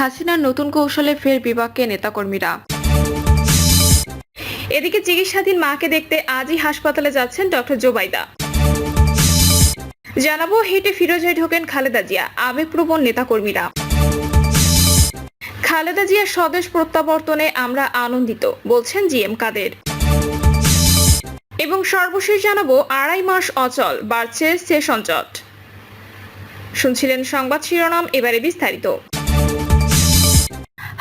হাসিনার নতুন কৌশলে ফের বিভাগকে নেতাকর্মীরা। এদিকে চিকিৎসাধীন মাকে দেখতে আজই হাসপাতালে যাচ্ছেন ডক্টর জোবাইদা। জানাব, হেঁটে ফিরোজায় ঢোকেন খালেদা জিয়া, আবেগপ্রবণ নেতাকর্মীরা। খালেদা জিয়ার স্বদেশ প্রত্যাবর্তনে আমরা আনন্দিত, বলছেন জিএম কাদের। এবং সর্বশেষ জানাব, আড়াই মাস অচল, বাড়ছে সেশন জট শুনছিলেন সংবাদ শিরোনাম, এবারে বিস্তারিত।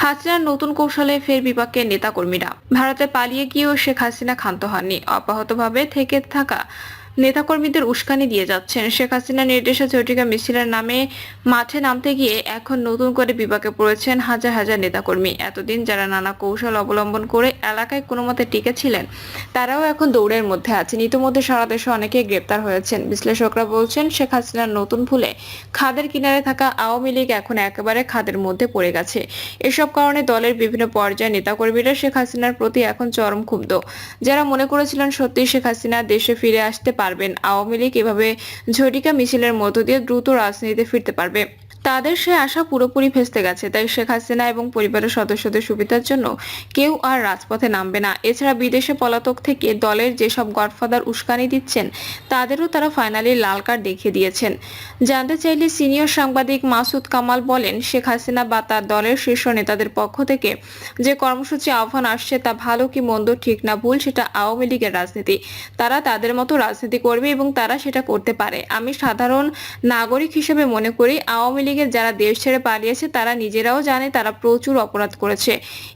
হাসিনার নতুন কৌশলে ফের বিপাকের নেতাকর্মীরা। ভারতে পালিয়ে গিয়েও শেখ হাসিনা ক্ষান্ত হননি। অব্যাহতভাবে থেকে থাকা নেতাকর্মীদের উস্কানি দিয়ে যাচ্ছেন। শেখ হাসিনার নির্দেশে ঝটিকা মিছিলের নামে মাঠে নামতে গিয়ে এখন নতুন করে বিপাকে পড়েছেন হাজার হাজার নেতাকর্মী। এতদিন যারা নানা কৌশল অবলম্বন করে এলাকায় কোনো মতে টিকে ছিলেন তারাও এখন দৌড়ের মধ্যে আছেন। ইতিমধ্যে সারা দেশে অনেকেই গ্রেপ্তার হয়েছেন। বিশ্লেষকরা বলছেন, শেখ হাসিনার নতুন ফুলে খাদের কিনারে থাকা আওয়ামী লীগ এখন একেবারে খাদের মধ্যে পড়ে গেছে। এসব কারণে দলের বিভিন্ন পর্যায়ে নেতাকর্মীরা শেখ হাসিনার প্রতি এখন চরম ক্ষুব্ধ। যারা মনে করেছিলেন সত্যি শেখ হাসিনা দেশে ফিরে আসতে পারবেন। আওয়ামী লীগ এভাবে ঝটিকা মিছিলের মধ্য দিয়ে দ্রুত রাজনীতিতে ফিরতে পারবে। তাদের সে আশা পুরোপুরি ভেস্তে গেছে। তাই শেখ হাসিনা এবং পরিবারের সদস্যদের সুবিধার জন্য কেউ আর রাজপথে নামবে না। এছাড়া বিদেশে পলাতক থেকে দলের যেসব গডফাদার উস্কানি দিচ্ছেন, তাদেরও তারা ফাইনালি লাল কার্ড দেখিয়ে দিয়েছেন। জানতে চাইলে সিনিয়র সাংবাদিক মাসুদ কামাল বলেন, শেখ হাসিনা বা তার দলের শীর্ষ নেতাদের পক্ষ থেকে যে কর্মসূচি আহ্বান আসছে তা ভালো কি মন্দ ঠিক না ভুল সেটা আওয়ামী লীগের রাজনীতি। তারা তাদের মতো রাজনীতি করবে এবং তারা সেটা করতে পারে। আমি সাধারণ নাগরিক হিসেবে মনে করি আওয়ামী লীগের যারা দেশ ছেড়ে পালিয়েছে, তারা নিজেরাও জানে তারা প্রচুর অপরাধ করেছে।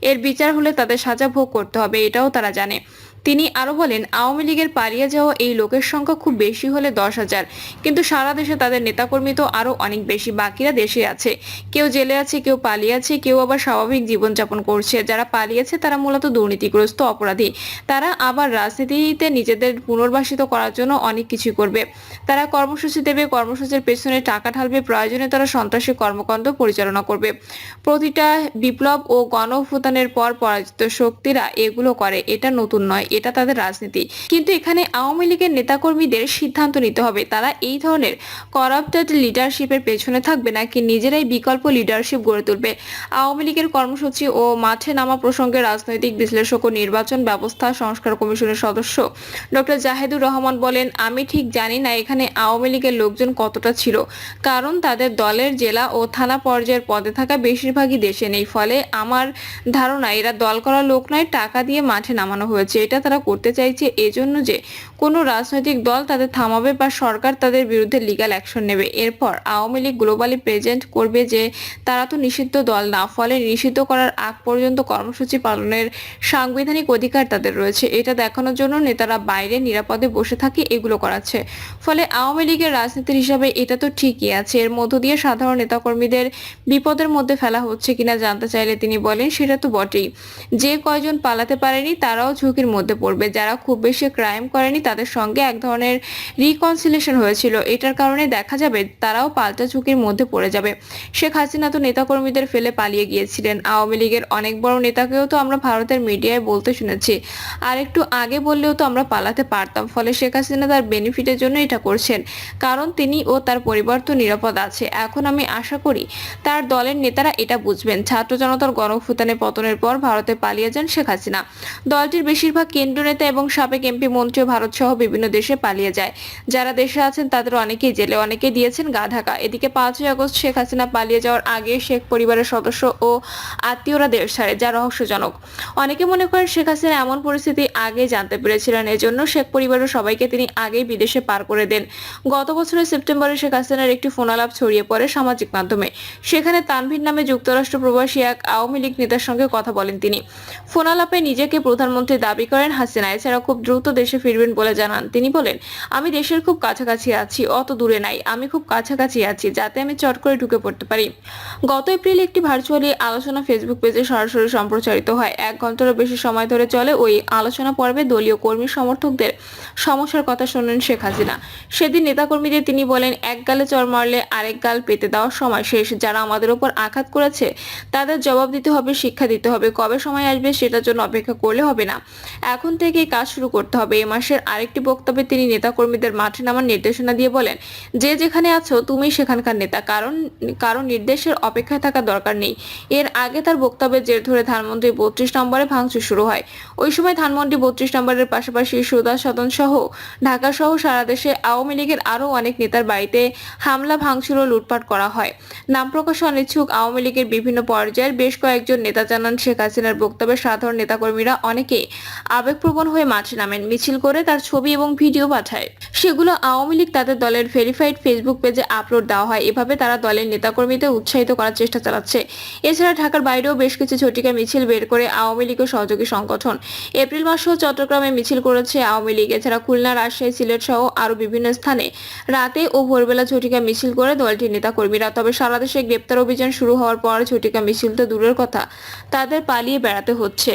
এর বিচার হলে তাদের সাজা ভোগ করতে হবে, এটাও তারা জানে। তিনি আরও বলেন, আওয়ামী লীগের পালিয়ে যাওয়া এই লোকের সংখ্যা খুব বেশি হলে দশ হাজার। কিন্তু সারা দেশে তাদের নেতাকর্মী তো আরও অনেক বেশি, বাকিরা দেশে আছে। কেউ জেলে আছে, কেউ পালিয়ে আছে, কেউ আবার স্বাভাবিক জীবনযাপন করছে। যারা পালিয়েছে তারা মূলত দুর্নীতিগ্রস্ত অপরাধী। তারা আবার রাজনীতিতে নিজেদের পুনর্বাসিত করার জন্য অনেক কিছু করবে। তারা কর্মসূচি দেবে, কর্মসূচির পেছনে টাকা ঢালবে, প্রয়োজনে তারা সন্ত্রাসী কর্মকাণ্ড পরিচালনা করবে। প্রতিটা বিপ্লব ও গণ পর পরাজিত শক্তিরা এগুলো করে, এটা নতুন নয়। এটা তাদের রাজনীতি। কিন্তু এখানে আওয়ামী লীগের নেতাকর্মীদের সিদ্ধান্ত নিতে হবে। তারা এই ধরনের করাপ্টেড লিডারশিপের পেছনে থাকবে নাকি নিজেরাই বিকল্প লিডারশিপ গড়ে তুলবে? আওয়ামী লীগের কর্মসূচি ও মাঠে নামা প্রসঙ্গে রাজনৈতিক বিশ্লেষক ও নির্বাচন ব্যবস্থা সংস্কার কমিশনের সদস্য ডক্টর জাহেদুর রহমান বলেন, আমি ঠিক জানি না এখানে আওয়ামী লীগের লোকজন কতটা ছিল। কারণ তাদের দলের জেলা ও থানা পর্যায়ের পদে থাকা বেশিরভাগই দেশে নেই। ফলে আমার ধারণা, এরা দল করা লোক নয়, টাকা দিয়ে মাঠে নামানো হয়েছে। এটা তারা করতে চাইছে এজন্য যে কোনো রাজনৈতিক দল তাদের থামাবে বা সরকার তাদের বিরুদ্ধে লিগাল অ্যাকশন নেবে। এরপর আওয়ামী লীগ গ্লোবালি প্রেজেন্ট করবে যে তারা তো নিষিদ্ধ দল না, ফলে নিষিদ্ধ করার আগ পর্যন্ত কর্মসূচি পালনের সাংবিধানিক অধিকার তাদের রয়েছে। এটা দেখানোর জন্য নেতারা বাইরে নিরাপদে বসে থাকে এগুলো করাচ্ছে। ফলে আওয়ামী লীগের রাজনীতির হিসাবে এটা তো ঠিকই আছে। এর মধ্য দিয়ে সাধারণ নেতাকর্মীদের বিপদের মধ্যে ফেলা হচ্ছে কিনা জানতে চাইলে তিনি বলেন, সেটা তো বটেই। যে কয়জন পালাতে পারেনি তারাও ঝুঁকির মধ্যে পড়বে। যারা খুব বেশি ক্রাইম করেনি, তাদের সঙ্গে এক ধরনের রিকনসিলেশন হয়েছিল। এটার কারণে দেখা যাবে তারাও পাল্টা ঝুঁকির মধ্যে পড়ে যাবে। শেখ হাসিনা তো নেতাকর্মীদের ফেলে পালিয়ে গিয়েছিলেন। আওয়ামী লীগের অনেক বড় নেতাকেও তো আমরা ভারতের মিডিয়ায় বলতে শুনেছি। আর একটু আগে বললেও তো আমরা পালাতে পারতাম। ফলে শেখ হাসিনা তার বেনিফিটের জন্য এটা করছেন। কারণ তিনি ও তার পরিবার তো নিরাপদ আছে। এখন আমি আশা করি তার দলের নেতারা এটা বুঝবেন। ছাত্র জনতার গণফুতানে পতনের পর ভারতে পালিয়ে যান শেখ হাসিনা। দলটির বেশিরভাগ কেন্দ্র নেতা এবং সাবেক এমপি মন্ত্রীও ভারত সহ বিভিন্ন দেশে পালিয়ে যায়। যারা দেশে আছেন, তাদের অনেকেই জেলে, অনেকেই দিয়েছেন গা ঢাকা। এদিকে পাঁচই আগস্ট শেখ হাসিনা পালিয়ে যাওয়ার আগে শেখ পরিবারের সদস্য ও আত্মীয়রা দেশ ছাড়ে, যা রহস্যজনক। অনেকে মনে করেন শেখ হাসিনা এমন পরিস্থিতি আগে জানতে পেরেছিলেন, এজন্য শেখ পরিবারের সবাইকে তিনি আগেই বিদেশে পার করে দেন। গত বছরের সেপ্টেম্বরে শেখ হাসিনার একটি ফোনালাপ ছড়িয়ে পড়ে সামাজিক মাধ্যমে। সেখানে তানভীর নামে যুক্তরাষ্ট্র প্রবাসী এক আওয়ামী লীগ নেতার সঙ্গে কথা বলেন তিনি। ফোনালাপে নিজেকে প্রধানমন্ত্রী দাবি করেন হাসিনা, এছাড়া খুব দ্রুত দেশে ফিরবেন বলে জানান। তিনি বলেন, আমি দেশের খুব কাছাকাছি আছি, অত দূরে নাই। আমি খুব কাছাকাছি আছি, যাতে আমি চট করে ঢুকে পড়তে পারি। গত এপ্রিল একটি ভার্চুয়ালি আলোচনা ফেসবুক পেজে সরাসরি সম্প্রচারিত হয়। এক ঘন্টারও বেশি সময় ধরে চলে ওই আলোচনা পর্বে দলীয় কর্মী সমর্থকদের সমস্যার কথা শোনেন শেখ হাসিনা। সেদিন নেতাকর্মীদের তিনি বলেন, এক গালে চর মারলে আরেক গাল পেতে দেওয়ার সময় শেষ। যারা আমাদের উপর আঘাত করেছে, তাদের জবাব দিতে হবে, শিক্ষা দিতে হবে। কবে সময় আসবে সেটার জন্য অপেক্ষা করলে হবে না। এখন থেকেই কাজ শুরু করতে হবে। এ মাসের আরেকটি বক্তব্যে তিনি নেতাকর্মীদের মাঠে নামার নির্দেশনা দিয়ে বলেন, যে যেখানে আছো, তুমি সেখানকার নেতা। কারণ কারণ নির্দেশের অপেক্ষায় থাকা দরকার নেই। এর আগে তার বক্তব্যের জের ধরে ধানমন্ত্রী বত্রিশ নম্বরে ভাঙচুর শুরু হয়। ওই সময় ধানমন্ত্রী বত্রিশ নম্বরের পাশাপাশি সুদা সদন সহ ঢাকা সহ সারা দেশে আওয়ামী লীগের আরও অনেক নেতার বাড়িতে হামলা, ভাঙচুর ও লুটপাট করা হয়। নাম প্রকাশে অনিচ্ছুক আওয়ামী লীগের বিভিন্ন পর্যায়ের বেশ কয়েকজন নেতা জানান, শেখ হাসিনার বক্তব্যে সাধারণ নেতাকর্মীরা অনেকে আবেগপ্রবণ হয়ে মাঠে নামেন। মিছিল করে তার ছবি এবং ভিডিও পাঠায়। সেগুলো আওয়ামী লীগ তাদের দলের ভেরিফাইড ফেসবুক পেজে আপলোড দেওয়া হয়। এভাবে তারা দলের নেতাকর্মীদের উৎসাহিত করার চেষ্টা চালাচ্ছে। এছাড়া ঢাকার বাইরেও বেশ কিছু ঝটিকা মিছিল বের করে আওয়ামী লীগের সহযোগী সংগঠন। এপ্রিল মাসেও চট্টগ্রামে মিছিল করেছে আওয়ামী লীগ। এছাড়া খুলনা, রাজশাহী, সিলেট সহ আরও বিভিন্ন স্থানে রাতে ও ভোরবেলা ঝটিকা মিছিল করে দলটির নেতাকর্মীরা। তবে সারা দেশে গ্রেপ্তার অভিযান শুরু হওয়ার পর ঝটিকা মিছিল তো দূরের কথা। তাদের পালিয়ে বেড়াতে হচ্ছে।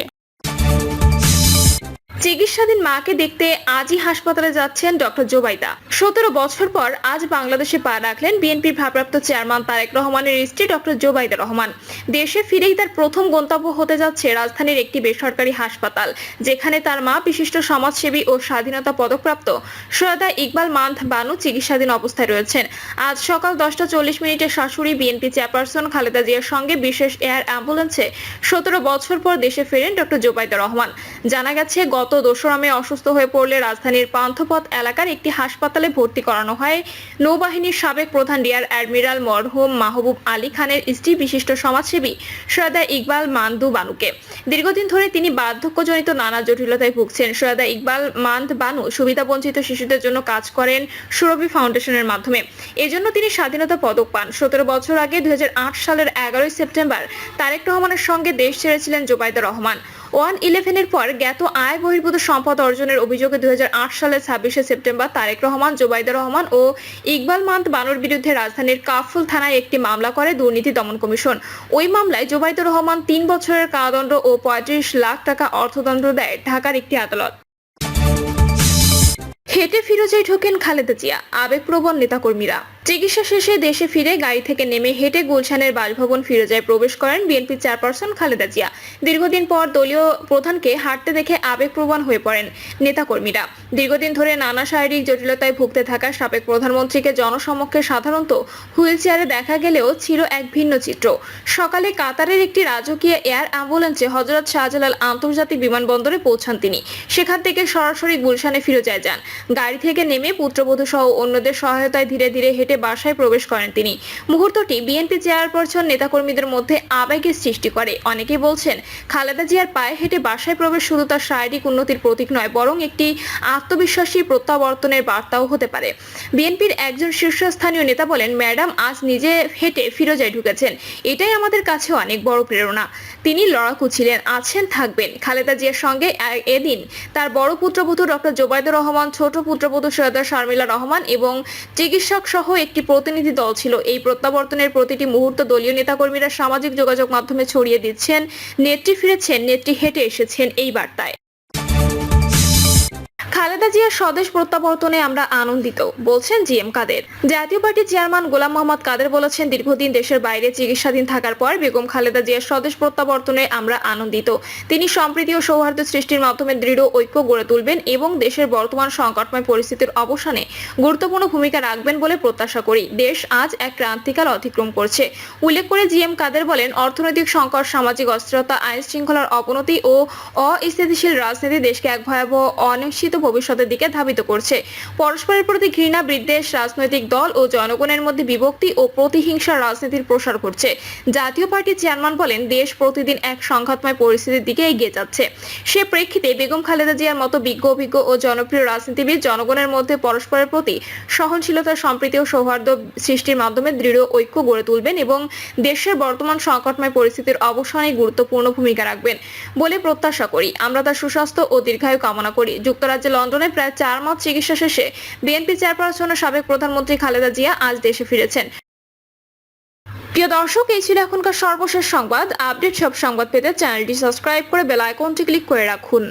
চিকিৎসাধীন মাকে দেখতে আজই হাসপাতালে যাচ্ছেন ডক্টর জোবাইদা। সতেরো বছর পর আজ বাংলাদেশে পা রাখলেন বিএনপির ভারপ্রাপ্ত চেয়ারম্যান তারেক রহমানের স্ত্রী ডক্টর জোবাইদা রহমান। দেশে ফিরেই তার প্রথম গন্তব্য হতে যাচ্ছে রাজধানীর একটি বেসরকারি হাসপাতাল, যেখানে তার মা বিশিষ্ট সমাজসেবী ও স্বাধীনতা পদকপ্রাপ্ত সৈয়দা ইকবাল মান্থ বানু চিকিৎসাধীন অবস্থায় রয়েছেন। আজ সকাল দশটা চল্লিশ মিনিটে শাশুড়ি বিএনপি চেয়ারপারসন খালেদা জিয়ার সঙ্গে বিশেষ এয়ার অ্যাম্বুলেন্সে সতেরো বছর পর দেশে ফেরেন ডক্টর জোবাইদা রহমান। জানা গেছে, গত দোসরা মে অসুস্থ হয়ে পড়লে রাজধানীর পান্থপথ এলাকার একটি হাসপাতালে ভর্তি করানো হয়। নৌবাহিনীর সাবেক প্রধান রিয়ার অ্যাডমিরাল মরহুম মাহবুব আলী খানের স্ত্রী বিশিষ্ট সমাজসেবী সৈয়দা ইকবাল মান্দু বানুকে। দীর্ঘদিন ধরে তিনি বার্ধক্যজনিত নানা জটিলতায় ভুগছেন। সৈয়দা ইকবাল মান্দ বানু সুবিধাবঞ্চিত শিশুদের জন্য কাজ করেন সুরভি ফাউন্ডেশনের মাধ্যমে। এজন্য তিনি স্বাধীনতা পদক পান। সতেরো বছর আগে দুই হাজার আট সালের এগারোই সেপ্টেম্বর তারেক রহমানের সঙ্গে দেশ ছেড়েছিলেন জোবাইদা রহমান। ওয়ান ইলেভেনের পর জ্ঞাত আয় বহির্ভূত সম্পদ অর্জনের অভিযোগে দুই সালের ছাব্বিশে সেপ্টেম্বর তারেক রহমান, জোবাইদা রহমান ও ইকবাল মান্ত বানুর বিরুদ্ধে রাজধানীর কাফুল থানায় একটি মামলা করে দুর্নীতি দমন কমিশন। ওই মামলায় জোবাইদা রহমান তিন বছরের কারাদণ্ড ও পঁয়ত্রিশ লাখ টাকা অর্থদণ্ড দেয় ঢাকার একটি আদালত। হেঁটে ফিরোজায় ঢোকেন খালেদা জিয়া, আবেগপ্রবণ নেতাকর্মীরা। চিকিৎসা শেষে দেশে ফিরে গাড়ি থেকে নেমে হেঁটে গুলশানের বাসভবন ফিরোজায় প্রবেশ করেন বিএনপি চেয়ারপারসন খালেদা জিয়া। দীর্ঘদিন পর দলীয় প্রধানকে হাঁটতে দেখে আবেগপ্রবণ হয়ে পড়েন নেতাকর্মীরা। দীর্ঘদিন ধরে নানা শারীরিক জটিলতায় ভুগতে থাকা সাবেক প্রধানমন্ত্রীকে জনসমক্ষে সাধারণত হুইল চেয়ারে দেখা গেলেও ছিল এক ভিন্ন চিত্র। সকালে কাতারের একটি রাজকীয় এয়ার অ্যাম্বুলেন্সে হজরত শাহজালাল আন্তর্জাতিক বিমানবন্দরে পৌঁছান তিনি। সেখান থেকে সরাসরি গুলশানে ফিরোজায় যান। গাড়ি থেকে নেমে পুত্রবধূ সহ অন্যদের সহায়তায় ধীরে ধীরে হেঁটে বাসায় প্রবেশ করেন তিনি। মুহূর্তটি বিএনপি চেয়ারপারসন নেতাকর্মীদের মধ্যে আবেগের সৃষ্টি করে। অনেকে বলছেন, খালেদা জিয়ার পায়ে হেঁটে বাসায় প্রবেশ শুধু তার শারীরিক উন্নতির প্রতীক নয়, বরং একটি আত্মবিশ্বাসী প্রত্যাবর্তনের বার্তাও হতে পারে। বিএনপির একজন শীর্ষস্থানীয় নেতা বলেন, ম্যাডাম, আজ নিজে হেঁটে ফিরোজায় ঢুকেছেন। এটাই আমাদের কাছে অনেক বড় প্রেরণা। তিনি লড়াকু ছিলেন, আছেন, থাকবেন। খালেদা জিয়ার সঙ্গে এদিন তার বড় পুত্রবধূ ডক্টর জোবায়দুর রহমান, ছোট পুত্রবধূ সৈয়দা শারমিলা রহমান এবং চিকিৎসক সহ একটি প্রতিনিধি দল ছিল। এই প্রত্যাবর্তনের প্রতিটি মুহূর্ত দলীয় নেতাকর্মীরা সামাজিক যোগাযোগ মাধ্যমে ছড়িয়ে দিচ্ছেন। নেত্রী ফিরেছেন নেত্রী হেঁটে এসেছেন এই বার্তায়। খালেদা জিয়ার স্বদেশ প্রত্যাবর্তনে আমরা আনন্দিত, বলছেন জি এম কাদের। জাতীয় পার্টির চেয়ারম্যান গোলাম মোহাম্মদ কাদের বলেছেন, দীর্ঘদিন দেশের বাইরে চিকিৎসাধীন থাকার পর বেগম খালেদা জিয়ার স্বদেশ প্রত্যাবর্তনে আমরা আনন্দিত। তিনি সম্প্রীতি ও সৌহার্দ্য সৃষ্টির মাধ্যমে দৃঢ় ঐক্য গড়ে তুলবেন এবং দেশের বর্তমান সংকটময় পরিস্থিতির অবসানে গুরুত্বপূর্ণ ভূমিকা রাখবেন বলে প্রত্যাশা করি। দেশ আজ এক ক্রান্তিকাল অতিক্রম করছে। উল্লেখ করে জি এম কাদের বলেন, অর্থনৈতিক সংকট, সামাজিক অস্থিরতা আইন শৃঙ্খলার অবনতি ও অস্থিতিশীল রাজনীতি দেশকে এক ভয়াবহ অনিশ্চিত ভবিষ্যতের দিকে ধাবিত করছে। পরস্পরের প্রতি ঘৃণা, বিদ্বেষ, রাজনৈতিক দল ও জনগণের মধ্যে বিভক্তি ও প্রতিহিংসার রাজনীতির প্রসার ঘটছে। জাতীয় পার্টির চেয়ারম্যান বলেন, দেশ প্রতিদিন এক সংঘাতময় পরিস্থিতির দিকে এগিয়ে যাচ্ছে। সে প্রেক্ষিতে বেগম খালেদা জিয়ার মতো বিজ্ঞ, অভিজ্ঞ ও জনপ্রিয় রাজনীতিবিদ জনগণের মধ্যে পরস্পরের প্রতি সহনশীলতা সম্প্রীতি ও সৌহার্দ্য সৃষ্টির মাধ্যমে দৃঢ় ঐক্য গড়ে তুলবেন এবং দেশের বর্তমান সংকটময় পরিস্থিতির অবসানে গুরুত্বপূর্ণ ভূমিকা রাখবেন বলে প্রত্যাশা করি। আমরা তার সুস্বাস্থ্য ও দীর্ঘায়ু কামনা করি। যুক্তরাজ্যে লন্ডনে প্রায় চার মাস চিকিৎসা শেষে বিএনপি চেয়ারপারসন সাবেক প্রধানমন্ত্রী খালেদা জিয়া আজ দেশে ফিরেছেন। প্রিয় দর্শক, এই ছিল এখনকার সর্বশেষ সংবাদ। আপডেট সব সংবাদ পেতে চ্যানেলটি সাবস্ক্রাইব করে বেল আইকনটি ক্লিক করে রাখুন।